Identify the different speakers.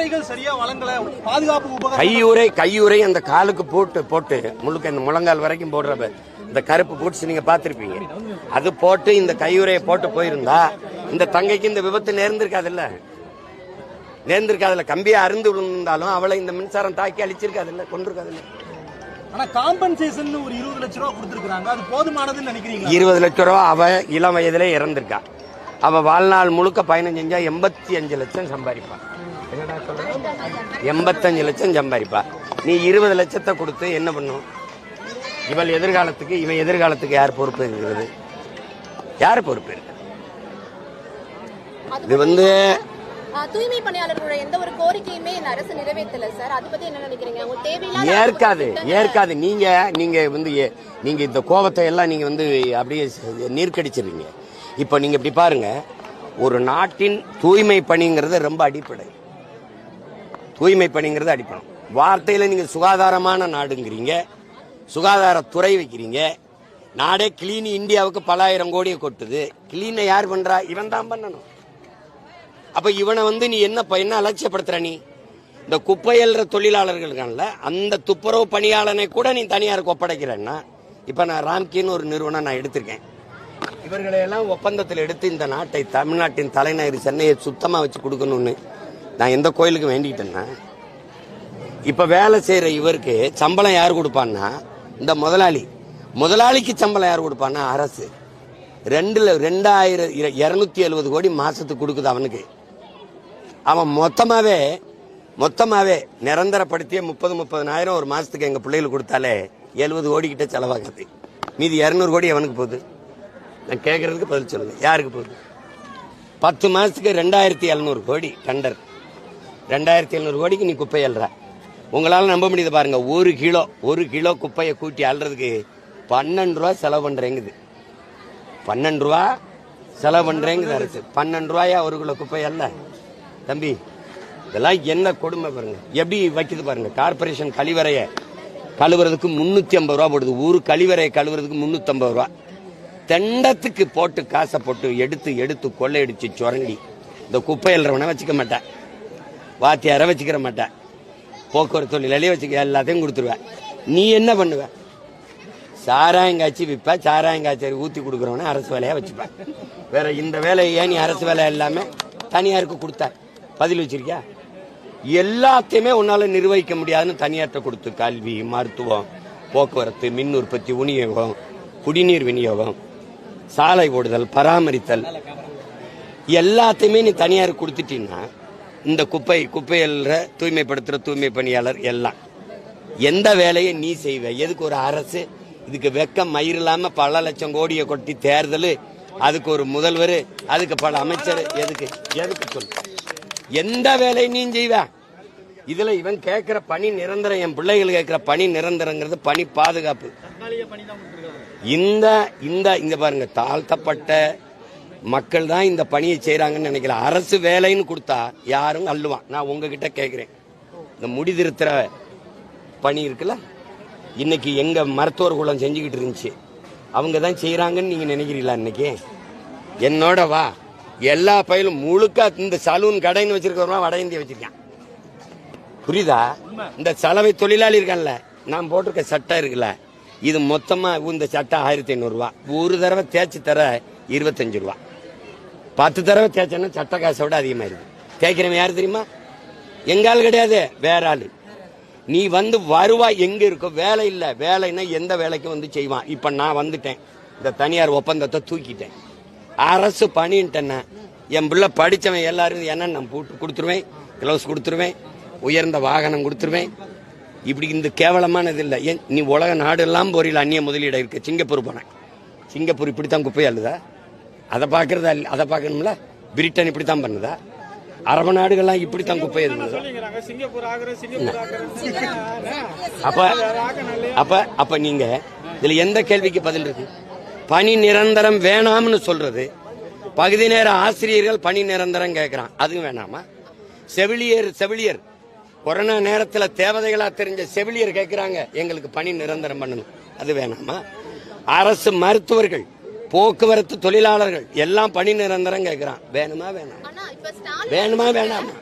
Speaker 1: கையுறைகள் சரியா வழங்கல. பாதுகாப்பு
Speaker 2: கையுறை கையுறை அந்த காலுக்கு போட்டு போட்டு முழுக்க இந்த முழங்கால் வரைக்கும் போடுற இந்த கருப்பு பூட்ஸ் நீங்க பார்த்திருப்பீங்க. அது போட்டு இந்த கையுறையை போட்டு போயிருந்தா இந்த தங்கைக்கு இந்த விபத்து நேர்ந்திருக்காதுல்ல? நேர்ந்திருக்காதுல்ல. கம்பியை அருந்து விழுந்தாலும் அவளை இந்த மின்சாரம் தாக்கி அழிச்சிருக்காதுல்ல? கொண்டிருக்காதுல்ல
Speaker 1: ஆனா காம்பன்சேஷன் ஒரு இருபது லட்ச ரூபா கொடுத்திருக்காங்க அது போதுமானதுன்னு நினைக்கிறீங்களா?
Speaker 2: இருபது லட்சம் ரூபா அவ இளம் வயதிலே இறந்திருக்கா. அவ வாழ்நாள் முழுக்க பயணம் செஞ்சா எண்பத்தி அஞ்சு லட்சம் சம்பாதிப்பா. என்னடா சொல்ற எண்பத்தஞ்சு லட்சம் சம்பாதிப்பா. நீ இருபது லட்சத்தை கொடுத்து என்ன பண்ணும்? இவள் எதிர்காலத்துக்கு இவன் எதிர்காலத்துக்கு யார் பொறுப்பு இருக்கிறது யார் பொறுப்பு இருக்கு இது வந்து
Speaker 3: ஆ, தூய்மை பணியாளர்களோட எந்த ஒரு கோரிக்கையுமே இந்த அரசு நிறைவேற்றல சார். அதை பத்தி என்ன நினைக்கிறீங்க? அவங்க தேவையில்லாத
Speaker 2: ஏற்காது ஏற்காது. நீங்க நீங்க வந்து ஏ- நீங்க இந்த கோபத்தை எல்லாம் நீங்க வந்து அப்படியே நீர்க்கடிச்சிருவீங்க இப்போ நீங்க இப்படி பாருங்க. ஒரு நாட்டின் தூய்மை பணிங்கிறது ரொம்ப அடிப்படை. தூய்மை பணிங்கிறது அடிப்படை. வார்த்தையில நீங்க சுகாதாரமான நாடுங்கிறீங்க. சுகாதாரத்துறை வைக்கிறீங்க. நாடே கிளீன் இந்தியாவுக்கு பலாயிரம் கோடியை கொட்டுது. கிளீனை யார் பண்றா? இவன் தான் பண்ணணும். அப்ப இவனை வந்து நீ என்ன என்ன அலட்சியப்படுத்துற நீ? இந்த குப்பையல்ற தொழிலாளர்களுக்கான அந்த துப்புரவு பணியாளனை கூட நீ தனியாருக்கு ஒப்படைக்கிறன்னா இப்ப நான் ராம்கின்னு ஒரு நிறுவனம் நான் எடுத்திருக்கேன். இவர்களை எல்லாம் ஒப்பந்தத்தில் எடுத்து இந்த நாட்டை தமிழ்நாட்டின் தலைநகர் சென்னையை சுத்தமாக வச்சு கொடுக்கணும்னு நான் எந்த கோயிலுக்கு வேண்டிக்கிட்டேன்னா இப்ப வேலை செய்யற இவருக்கு சம்பளம் யார் கொடுப்பான்னா இந்த முதலாளி. முதலாளிக்கு சம்பளம் யார் கொடுப்பான்னா அரசு. ரெண்டுல ரெண்டாயிரம் இரநூத்தி எழுபது கோடி மாசத்துக்கு கொடுக்குது அவனுக்கு. அவன் மொத்தமாவே மொத்தமாவே நிரந்தரப்படுத்திய முப்பது முப்பதனாயிரம் ஒரு மாசத்துக்கு எங்க பிள்ளைகளுக்கு கொடுத்தாலே எழுபது கோடி கிட்ட செலவாகுது. மீதி இருநூறு கோடி அவனுக்கு போகுது. நான் கேட்கறதுக்கு பதில் சொல்லுங்க. யாருக்கு போகுது பத்து மாதத்துக்கு ரெண்டாயிரத்தி எழுநூறு கோடி டெண்டர். ரெண்டாயிரத்தி எழுநூறு கோடிக்கு நீ குப்பை அல்ற உங்களால் நம்ப முடியுது பாருங்க ஒரு கிலோ ஒரு கிலோ குப்பையை கூட்டி அல்றதுக்கு பன்னெண்டு ரூபா செலவு பண்ணுறேங்குது பன்னெண்டு ரூபா செலவு பண்ணுறேங்குது அரசு. பன்னெண்டு ரூபாயா ஒரு கிலோ குப்பை அல்ல தம்பி இதெல்லாம் என்ன கொடுமை பாருங்க. எப்படி வைக்குது பாருங்க கார்பரேஷன் கழிவறையை கழுவுறதுக்கு முன்னூத்தி ஐம்பது ரூபா போடுது. ஊரு கழிவறையை கழுவுறதுக்கு முன்னூத்தி ஐம்பது ரூபா. தெண்டத்துக்கு போட்டு காசை போட்டு எடுத்து எடுத்து கொள்ளையடிச்சு சுரண்டி. இந்த குப்பை எழுறவனை வச்சுக்க மாட்டேன் வாத்தியாரை வச்சுக்கிற மாட்டேன் போக்குவரத்து தொழிலாளியே வச்சுக்க எல்லாத்தையும் கொடுத்துருவேன் நீ என்ன பண்ணுவ? சாராயங்காய்ச்சி விற்ப சாராயங்காய்ச்சி ஊற்றி கொடுக்குறவன அரசு வேலையாக வச்சுப்பேன் வேற இந்த வேலையை ஏன் நீ அரசு வேலை எல்லாமே தனியாருக்கு கொடுத்த? பதில் வச்சிருக்கியா? எல்லாத்தையுமே உன்னால நிர்வகிக்க முடியாதுன்னு தனியார்ட்ட கொடுத்து கல்வி மருத்துவம் போக்குவரத்து மின் உற்பத்தி விநியோகம் குடிநீர் விநியோகம் சாலை ஓடுதல் பராமரித்தல். எல்லாத்தையுமே நீ தனியார் கொடுத்துட்டீங்கன்னா இந்த குப்பை குப்பையல்ற தூய்மைப்படுத்துகிற தூய்மை பணியாளர் எல்லாம். எந்த வேலையை நீ செய்வ? எதுக்கு ஒரு அரசு? இதுக்கு வெக்கம் மயிர் பல லட்சம் கோடியை கொட்டி தேர்தல். அதுக்கு ஒரு முதல்வர் அதுக்கு பல அமைச்சர் எதுக்கு? எதுக்கு சொல்லு? எந்த வேலையை நீ செய்வ? இதுல இவன் கேட்கிற பணி நிரந்தரம் என் பிள்ளைகள் கேட்கிற பணி நிரந்தரங்கிறது பணி பாதுகாப்பு. இந்த இந்த இங்க பாருங்க தாழ்த்தப்பட்ட மக்கள் தான் இந்த பணியை செய்றாங்கன்னு நினைக்கல. அரசு வேலைன்னு கொடுத்தா யாரும் அள்ளுவான். நான் உங்ககிட்ட கேட்கிறேன் இந்த முடி திருத்துற பணி இருக்குல்ல? இன்னைக்கு எங்க மருத்துவர் குலம் செஞ்சுக்கிட்டு இருந்துச்சு. அவங்க தான் செய்யறாங்கன்னு நீங்க நினைக்கிறீங்களா இன்னைக்கு? என்னோட வா. எல்லா பயிலும் முழுக்க இந்த சலூன் கடைன்னு வச்சிருக்கிறவங்க வட இந்தியா வச்சிருக்கான். புரியுதா? இந்த சலவை தொழிலாளி இருக்கான்ல நான் போட்டிருக்க சட்டை இருக்குல்ல இது மொத்தமா இந்த சட்டை ஆயிரத்தி ஐநூறு ரூபா. ஒரு தடவை தேய்ச்சி தர இருபத்தஞ்சு ரூபா. பத்து தடவை தேய்ச்சேன்னா சட்டை காசை விட அதிகமா இருக்கு. தேய்க்கிறவன் யாரு தெரியுமா? எங்க ஆள் கிடையாது வேற ஆளு. நீ வந்து வருவாய் எங்க இருக்கோ வேலை இல்ல வேலைன்னா எந்த வேலைக்கும் வந்து செய்வான். இப்ப நான் வந்துட்டேன். இந்த தனியார் ஒப்பந்தத்தை தூக்கிட்டேன். அரசு பணின்ட்டேன்னா என் பிள்ளை படிச்சவன் எல்லாரும் என்ன நான் போட்டு கொடுத்துருவேன்? கிளவுஸ் கொடுத்துருவேன். உயர்ந்த வாகனம் கொடுத்துருவேன். இப்படி இந்த கேவலமானது இல்லை ஏன் நீ உலக நாடெல்லாம் போறியில் அந்நிய முதலீடு இருக்கு. சிங்கப்பூர் போனேன். சிங்கப்பூர் இப்படித்தான் குப்பை அள்ளுதா? அதை பார்க்கறதா அதை பார்க்கணும்ல? பிரிட்டன் இப்படித்தான் பண்ணுதா? அரபு நாடுகள்லாம் குப்பை எழுதுதா
Speaker 4: சிங்கப்பூர் ஆகுற சிங்கப்பூர்
Speaker 2: அப்ப அப்ப அப்ப நீங்க இதுல எந்த கேள்விக்கு பதில் இருக்கு? பணி நிரந்தரம் வேணாம்னு சொல்றது. பகுதி நேர ஆசிரியர்கள் பணி நிரந்தரம் கேட்கறான். அதுவும் வேணாமா? செவிலியர் செவிலியர் கொரோனா நேரத்துல தேவதைகளா தெரிஞ்ச செவிலியர் கேட்கறாங்க எங்களுக்கு பணி நிரந்தரம் பண்ணணும். அது வேணாமா? அரசு மருத்துவர்கள் போக்குவரத்து தொழிலாளர்கள் எல்லாம் பணி நிரந்தரம் கேட்கறான் வேணுமா வேணாம். வேணுமா வேணாமா?